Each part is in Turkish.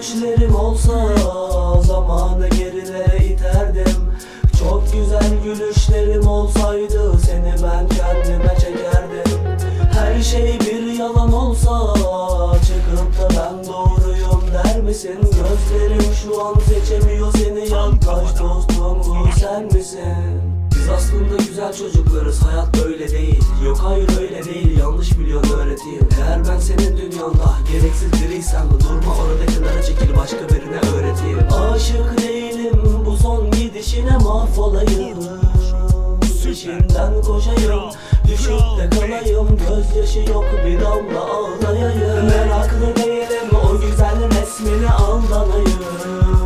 güçlerim olsa Zamanı geride iterdim. Çok güzel gülüşlerim olsaydı Seni ben kendime çekerdim. Her şey bir yalan olsa Çıkıp da ben doğruyum der misin? Gözlerim şu an seçemiyor seni yalan güzel çocuklarız hayat böyle değil. Yok hayır öyle değil. Yanlış biliyorsun öğreteyim Eğer ben senin dünyanda gereksiz biriysem Durma oradakilere çekil başka birine öğreteyim Aşık değilim bu son gidişine mahvolayım. Peşinden koşayım Düşüp de kalayım. Gözyaşı yok bir damla ağlayayım. Meraklı değilim o güzel resmine aldanayım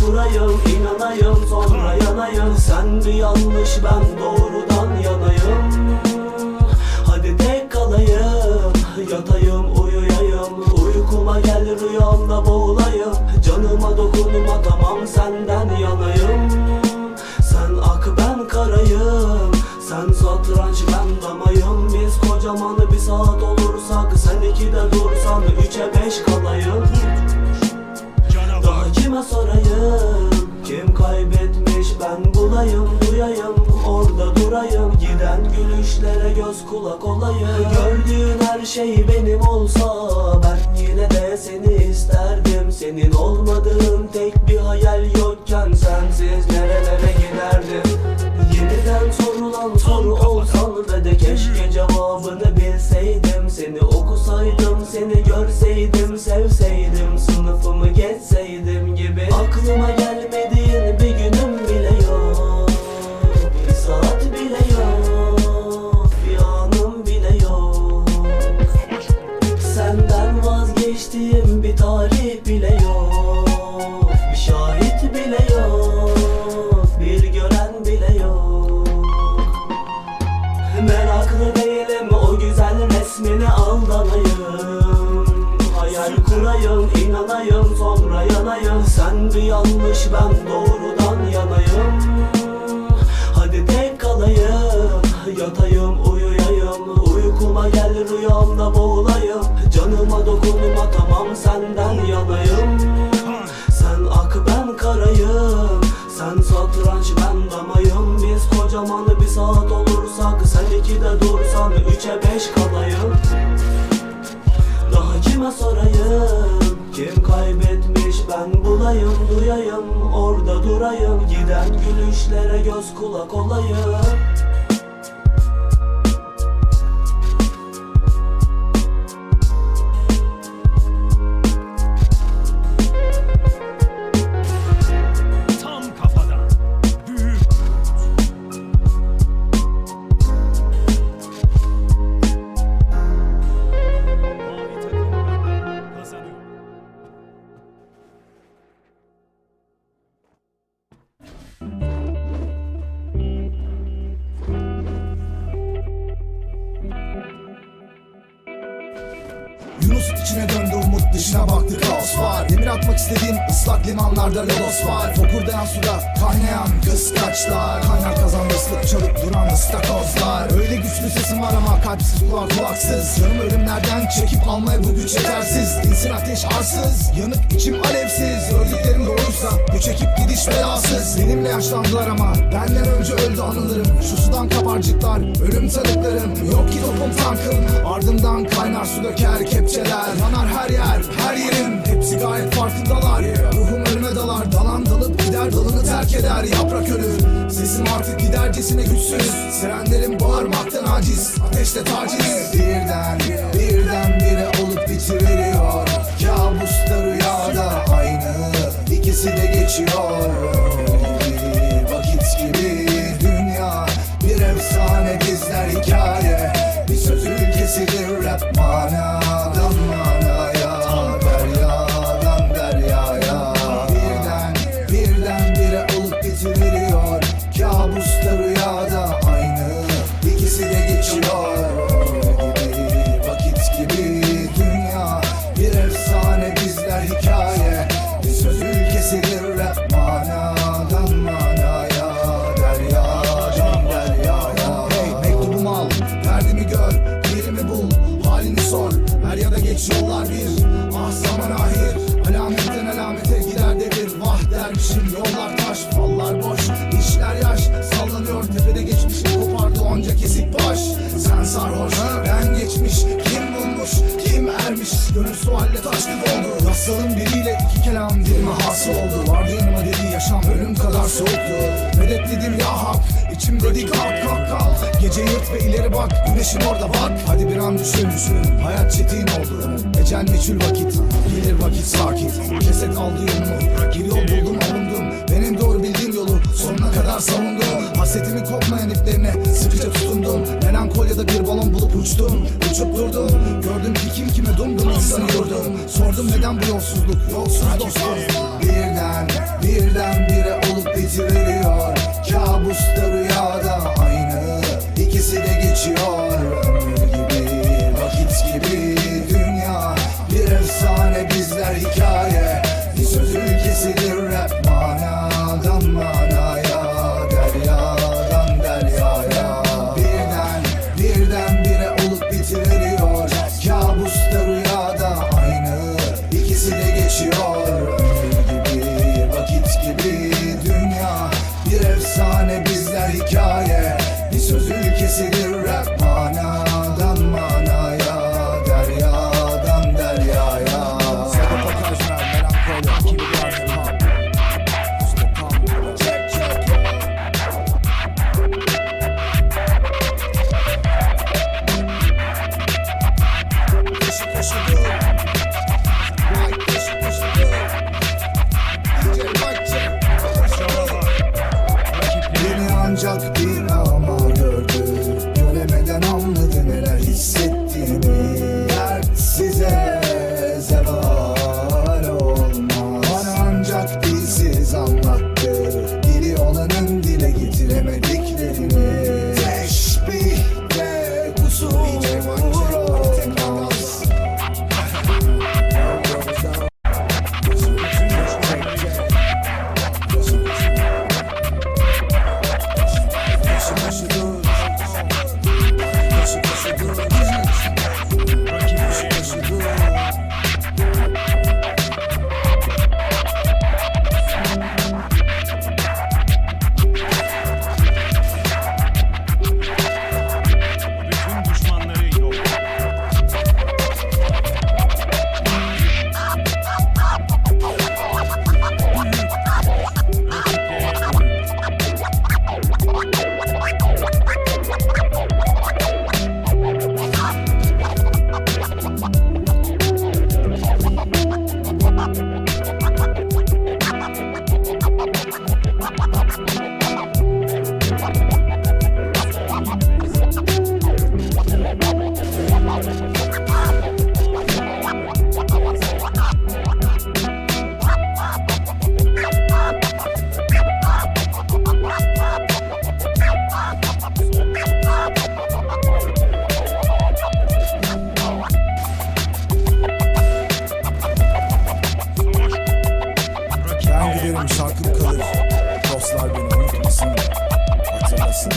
kurayım inanayım sonra yanayım. Sen bir yanlış ben doğrudan yanayım. Hadi tek kalayım Yatayım uyuyayım. Uykuma gel rüyamda boğulayım. Canıma dokunma tamam senden yanayım. Sen ak ben karayım. Sen satranç ben damayım. Biz kocaman bir saat olursak Sen ikide dursan üçe beş kalayım kime sorayım? Kim kaybetmiş? Ben bulayım Duyayım orada durayım. Giden gülüşlere göz kulak olayım. Gördüğün her şey benim olsa Ben yine de seni isterdim. Senin olmadığın tek bir hayal yokken Sensiz nerelere giderdim? Yeniden sorulan soru olsan ve de keşke cevabını bilseydim. Seni okusaydım, seni görseydim, resmine aldanayım. Hayal kurayım inanayım sonra yanayım. Sen bir yanlış ben doğrudan yanayım. Hadi tek kalayım Yatayım uyuyayım. Uykuma gel rüyamda boğulayım. Canıma dokunma tamam senden yanayım. Sen ak ben karayım Sen satranç ben damayım. Biz kocaman bir saat olursak Sen ikide dursan üçe beş kalayım. Daha kime sorayım? Kim kaybetmiş ben bulayım Duyayım orada durayım. Giden gülüşlere göz kulak olayım Watching the dışına baktı kaos var. Demir atmak istediğim ıslak limanlarda lodos var. Fokurdayan suda kaynayan kıskaçlar. Kaynar kazan ıslık çalıp duran ıstakozlar Öyle güçlü sesim var ama kalpsiz kulak kulaksız. Canım ölümlerden çekip almaya bu güç yetersiz. İnsin ateş arsız yanık içim alevsiz. Öldüklerim doğruysa güç çekip gidiş belasız. Benimle yaşlandılar ama benden önce öldü anılarım. Şu sudan kabarcıklar ölüm tanıklarım. Yok ki topum tankım. Ardımdan kaynar su döker kepçeler. Yanar her yer her yerim hepsi gayet farkındalar. Ruhum dalar dalan dalıp gider dalını terk eder Yaprak ölür sesim artık gidercesine güçsüz. Sevenlerim bağırmaktan aciz ateşte taciz. Birden birden bire olup bitiveriyor Kabusta rüyada aynı ikisi de geçiyor sualle taşlı doldu Rastladım biriyle iki kelam dilime hasıl oldu. Vardı yanıma dedi yaşam ölüm kadar soğuktu. Medet dedim ya hak İçim dedi kalk kalk kalk Gece yırt ve ileri bak Güneşin orada bak. Hadi bir an düşün düşün. Hayat çetin oldu. Ecel meçhul vakit Gelir vakit sakit Ceset aldı Bir yol buldum alındım. Benim Sonuna kadar savundum. Hasretimin kopmayan iplerine sıkıca tutundum. Melankolyada bir balon bulup uçtum. Uçup durdum. Gördüm ki kim kime dumdum insanı yurdum Sordum neden bu yolsuzluk yolsuz dostum? Birden bir Gözlerim çarpıp kalır Dostlar beni unutmasın. Hatırlasın.